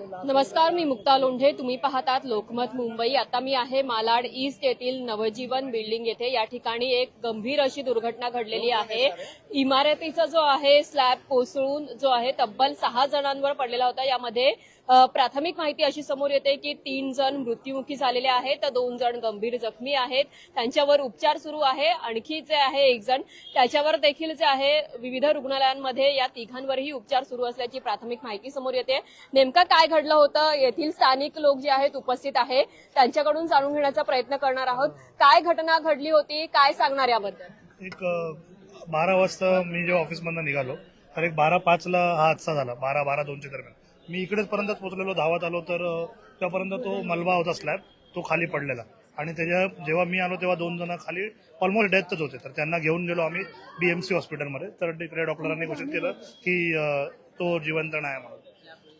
नमस्कार मी मुक्ता लोंढे. तुम्ही पाहतात लोकमत मुंबई. आता मी आहे मालाड ईस्ट येथील नवजीवन बिल्डिंग येथे. या ठिकाणी एक गंभीर अशी दुर्घटना घडलेली आहे. इमारतीचा जो आहे स्लॅब कोसळून जो आहे तब्बल सहा जणांवर पडलेला होता. यामध्ये प्राथमिक माहिती अशी समोर येते की तीन जण मृत्युमुखी झालेले आहेत. तर दोन जण गंभीर जखमी आहेत. त्यांच्यावर उपचार सुरू आहे. आणखी जे आहे एक जण त्याच्यावर देखील जे आहे विविध रुग्णालयांमध्ये या तिघांवरही उपचार सुरू असल्याची प्राथमिक माहिती समोर येते. नेमका काय घडलं होतं? येथील स्थानिक लोक जे आहेत उपस्थित आहे त्यांच्याकडून जाणून घेण्याचा प्रयत्न करणार आहोत. काय घटना घडली होती? काय सांगणार याबद्दल? एक बारा वाजता मी जेव्हा ऑफिसमधनं निघालो तर एक बारा पाचला हा हादसा झाला बारा बारा दोनच्या दरम्यान. मी इकडेच पर्यंत पोहोचलेलो धावत आलो तर त्यापर्यंत तो मलबा होता स्लॅब तो खाली पडलेला. आणि त्याच्या जेव्हा मी आलो तेव्हा दोन जण खाली ऑलमोस्ट डेथच होते. तर त्यांना घेऊन गेलो आम्ही बीएमसी हॉस्पिटलमध्ये तर तिकडे डॉक्टरांनी घोषित केलं की तो जिवंत नाही म्हणून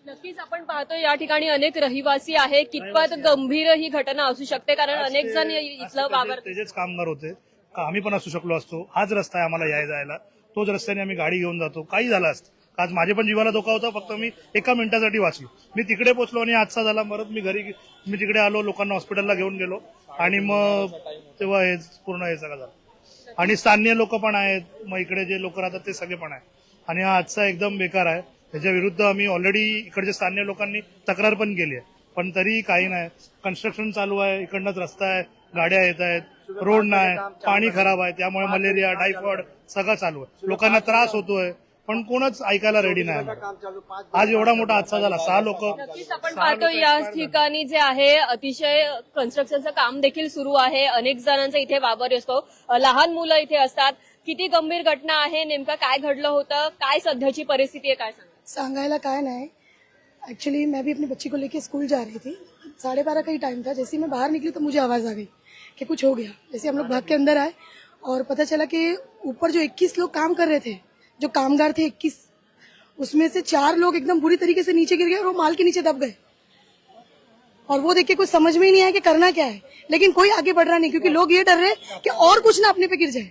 नक्कीच आपण पाहतो या ठिकाणी अनेक रहिवासी आहे कितपत गंभीर ही घटना असू शकते? कारण अनेक जण इथलं वावर त्याचेच कामगार होते. का आम्ही पण असू शकलो असतो. हाच रस्ता आहे आम्हाला याय जायला. तोच रस्त्याने आम्ही गाडी घेऊन जातो. काही झालं असतं. आज माझे पण जीवाला धोका होता. फक्त मी एका मिनिटासाठी वाचलो. मी तिकडे पोहोचलो आणि आजचा झाला. परत मी घरी मी तिकडे आलो. लोकांना हॉस्पिटलला घेऊन गेलो. आणि मग तेव्हा हे पूर्ण हे सगळं झालं. आणि स्थानिय लोक पण आहेत. मग इकडे जे लोक राहतात ते सगळे पण आहेत. आणि हा आजचा एकदम बेकार आहे. त्याच्या विरुद्ध आम्ही ऑलरेडी इकडच्या स्थानिय लोकांनी तक्रार पण केली आहे. पण तरी काही नाही. कन्स्ट्रक्शन चालू आहे. इकडनंच रस्ता आहे. गाड्या येत आहेत. रोड नाही. पाणी खराब आहे. त्यामुळे मलेरिया टायफॉइड सगळं चालू आहे. लोकांना त्रास होतोय. पण कोणच ऐकायला रेडी नाही आज एवढा मोठा हादसा झाला. सहा लोक आपण पाहतो या ठिकाणी जे आहे अतिशय कन्स्ट्रक्शनचं काम देखील सुरू आहे. अनेक जणांचा इथे वावर असतो. लहान मुलं इथे असतात. किती गंभीर घटना आहे? नेमकं काय घडलं होतं? काय सध्याची परिस्थिती आहे? काय सांगा सांगायला काय नाही. एक्चुअली मैं भी अपनी बच्ची को लेके स्कूल जा रही थी. साढ़े बारह का ही टाइम था. जैसे ही मैं बाहर निकली तो मुझे आवाज़ आ गई कि कुछ हो गया. जैसे हम लोग भाग के अंदर आए और पता चला कि ऊपर जो 21 लोग काम कर रहे थे, जो कामगार थे 21 उसमें से चार लोग एकदम बुरी तरीके से नीचे गिर गए और वो माल के नीचे दब गए। और वो देख के कुछ समझ में ही नहीं आया कि करना क्या है। लेकिन कोई आगे बढ़ रहा नहीं, क्योंकि लोग ये डर रहे कि और कुछ ना अपने पे गिर जाए।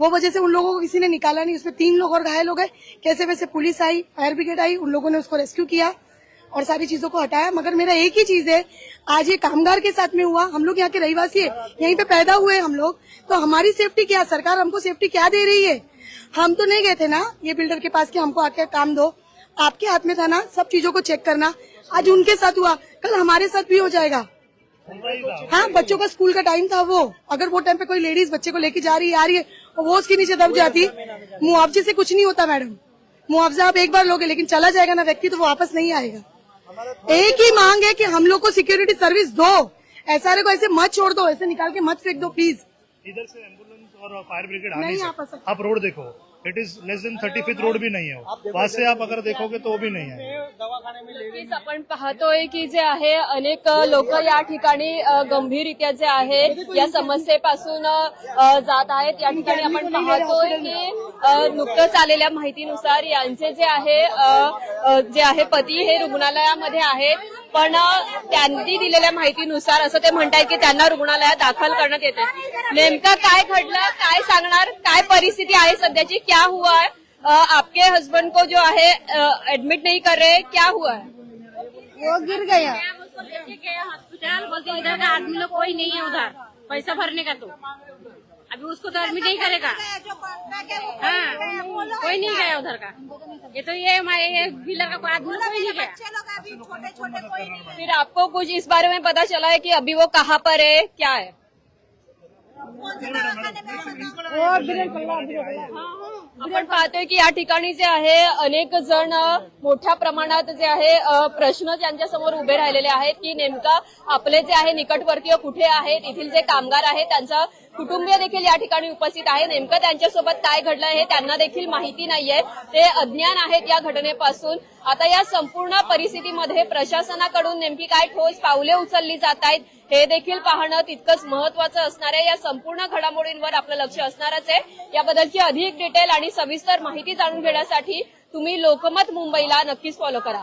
वो वजह से उन लोगों को किसी ने निकाला नहीं, उसमें तीन लोग और घायल हो गए। कैसे वैसे पुलिस आई, फायर ब्रिगेड आई, उन लोगों ने उसको रेस्क्यू किया और सारी चीज़ों को हटाया। मगर मेरा एक ही चीज़ है, आज ये कामगार के साथ में हुआ। हम लोग यहाँ के रहिवासी है, यहीं पे पैदा हुए हम लोग। तो हमारी सेफ्टी क्या सरकार हमको सेफ्टी क्या दे रही है? हम तो नहीं गए थे ना, ये बिल्डर के पास कि हमको आके काम दो। आपके हाथ में था ना, सब चीज़ों को चेक करना। आज उनके साथ हुआ, कल हमारे साथ भी हो जाएगा। हाँ बच्चों का स्कूल का टाइम था वो। अगर वो टाइम पे कोई लेडीज़ बच्चे को लेके जा रही है, आ रही है वो उसके नीचे दब जाती। मुआवजे से कुछ नहीं होता, मैडम। मुआवजा आप एक बार लोगे, लेकिन चला जाएगा ना व्यक्ति तो वापस नहीं आएगा। एक ही मांग है कि हम लोग को सिक्योरिटी सर्विस दो। एसआरए को ऐसे मत छोड़ दो, ऐसे निकाल के मत फेंक दो प्लीज़ इधर से एम्बुलेंस और फायर ब्रिगेड आ नहीं नहीं आ पा सकते सकते। आप रोड देखो it is less than thirty fifth road भी नहीं है। वहां से आप अगर देखोगे तो वो भी नहीं है नक्कीच आपण पाहतोय की जे आहे अनेक लोक या ठिकाणी गंभीररित्या जे आहे या समस्येपासून जात आहेत या ठिकाणी आपण पाहतोय की नुकतंच आलेल्या माहितीनुसार यांचे जे आहे जे आहे पती हे रुग्णालयामध्ये आहेत पण त्यांनी दिलेल्या माहितीनुसार असं ते म्हणतायत की त्यांना रुग्णालयात दाखल करण्यात येते नेमकं काय घडलं काय सांगणार काय परिस्थिती आहे सध्याची क्या हुआ है? आपके हस्बैंड को जो है एडमिट नहीं कर रहे क्या हुआ है? वो गिर गया। हम उसको लेके गए हॉस्पिटल बोलते इधर का आदमी लोग कोई नहीं है उधर पैसा भरने का तो। अभी उसको तो आदमी नहीं करेगा। हाँ कोई नहीं गया उधर का। ये तो ये हमारे ये बिलर का कोई आदमी कोई नहीं गया। फिर आपको कुछ इस बारे में पता चला है कि अभी वो कहाँ पर है क्या है आपण पाहतोय की या ठिकाणी जे आहे अनेक जण मोठ्या प्रमाणात जे आहे प्रश्न त्यांच्यासमोर उभे राहिलेले आहेत की नेमका आपले जे आहे निकटवर्तीय कुठे आहेत येथील जे कामगार आहेत त्यांचा कुटुंबीय देखील या ठिकाणी उपस्थित आहे. नेमकं त्यांच्यासोबत काय घडलं हे त्यांना देखील माहिती नाहीये. ते अज्ञान आहेत या घटनेपासून. आता या संपूर्ण परिस्थितीमध्ये प्रशासनाकडून नेमकी काय ठोस पावले उचलली जात आहेत? हे देखील पाहणं तितकंच महत्वाचं असणार आहे. या संपूर्ण घडामोडींवर आपलं लक्ष असणारच आहे. याबद्दलची अधिक डिटेल आणि सविस्तर माहिती जाणून घेण्यासाठी तुम्ही लोकमत मुंबईला नक्कीच फॉलो करा.